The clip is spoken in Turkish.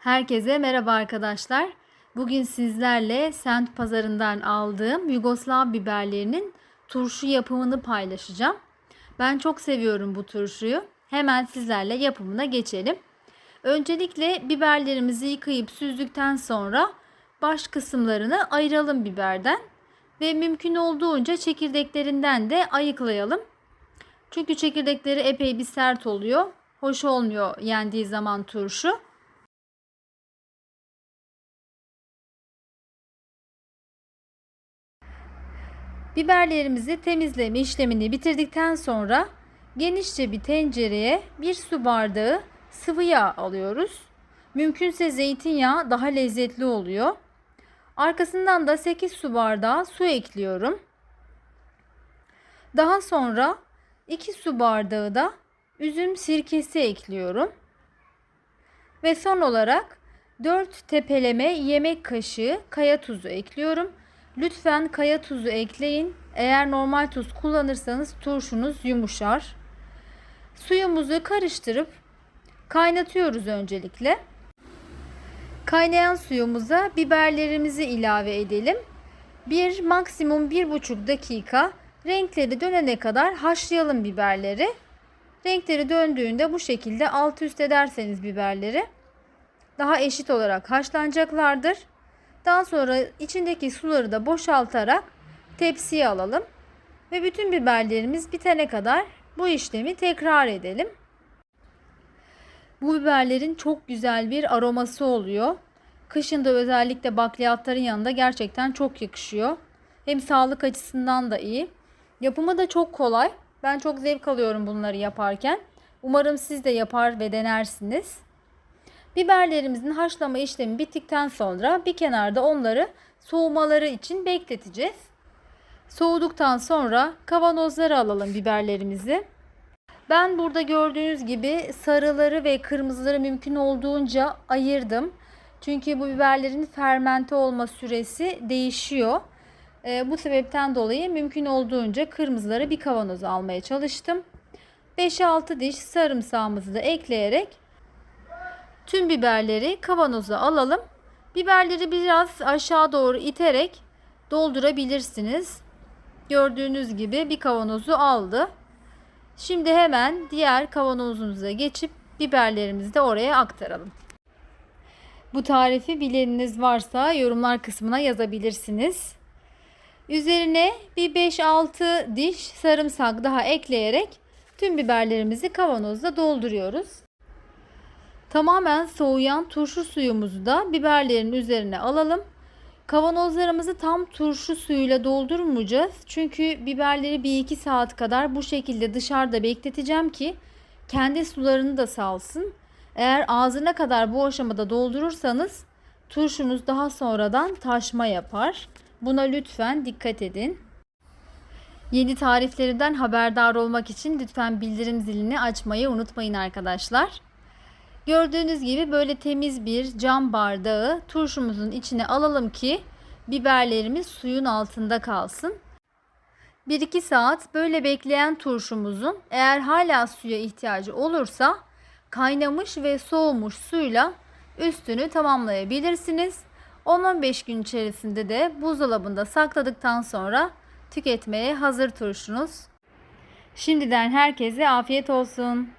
Herkese merhaba arkadaşlar. Bugün sizlerle Sent pazarından aldığım Yugoslav biberlerinin turşu yapımını paylaşacağım. Ben çok seviyorum bu turşuyu. Hemen sizlerle yapımına geçelim. Öncelikle biberlerimizi yıkayıp süzdükten sonra baş kısımlarını ayıralım biberden ve mümkün olduğunca çekirdeklerinden de ayıklayalım. Çünkü çekirdekleri epey bir sert oluyor. Hoş olmuyor yendiği zaman turşu. Biberlerimizi temizleme işlemini bitirdikten sonra genişçe bir tencereye bir su bardağı sıvı yağ alıyoruz. Mümkünse zeytinyağı daha lezzetli oluyor. Arkasından da 8 su bardağı su ekliyorum. Daha sonra 2 su bardağı da üzüm sirkesi ekliyorum. Ve son olarak 4 tepeleme yemek kaşığı kaya tuzu ekliyorum. Lütfen kaya tuzu ekleyin. Eğer normal tuz kullanırsanız turşunuz yumuşar. Suyumuzu karıştırıp kaynatıyoruz öncelikle. Kaynayan suyumuza biberlerimizi ilave edelim. Bir maksimum bir buçuk dakika renkleri dönene kadar haşlayalım biberleri. Renkleri döndüğünde bu şekilde alt üst ederseniz biberleri daha eşit olarak haşlanacaklardır. Daha sonra içindeki suları da boşaltarak tepsiye alalım. Ve bütün biberlerimiz bitene kadar bu işlemi tekrar edelim. Bu biberlerin çok güzel bir aroması oluyor. Kışın da özellikle bakliyatların yanında gerçekten çok yakışıyor. Hem sağlık açısından da iyi. Yapımı da çok kolay. Ben çok zevk alıyorum bunları yaparken. Umarım siz de yapar ve denersiniz. Biberlerimizin haşlama işlemi bittikten sonra bir kenarda onları soğumaları için bekleteceğiz. Soğuduktan sonra kavanozlara alalım biberlerimizi. Ben burada gördüğünüz gibi sarıları ve kırmızıları mümkün olduğunca ayırdım. Çünkü bu biberlerin fermente olma süresi değişiyor. E, bu sebepten dolayı mümkün olduğunca kırmızıları bir kavanoza almaya çalıştım. 5-6 diş sarımsağımızı da ekleyerek tüm biberleri kavanoza alalım. Biberleri biraz aşağı doğru iterek doldurabilirsiniz. Gördüğünüz gibi bir kavanozu aldı. Şimdi hemen diğer kavanozumuza geçip biberlerimizi de oraya aktaralım. Bu tarifi bileniniz varsa yorumlar kısmına yazabilirsiniz. Üzerine bir 5-6 diş sarımsak daha ekleyerek tüm biberlerimizi kavanozda dolduruyoruz. Tamamen soğuyan turşu suyumuzu da biberlerin üzerine alalım. Kavanozlarımızı tam turşu suyuyla doldurmayacağız. Çünkü biberleri 1-2 saat kadar bu şekilde dışarıda bekleteceğim ki kendi sularını da salsın. Eğer ağzına kadar bu aşamada doldurursanız turşunuz daha sonradan taşma yapar. Buna lütfen dikkat edin. Yeni tariflerimden haberdar olmak için lütfen bildirim zilini açmayı unutmayın arkadaşlar. Gördüğünüz gibi böyle temiz bir cam bardağı turşumuzun içine alalım ki biberlerimiz suyun altında kalsın. 1-2 saat böyle bekleyen turşumuzun eğer hala suya ihtiyacı olursa kaynamış ve soğumuş suyla üstünü tamamlayabilirsiniz. 10-15 gün içerisinde de buzdolabında sakladıktan sonra tüketmeye hazır turşunuz. Şimdiden herkese afiyet olsun.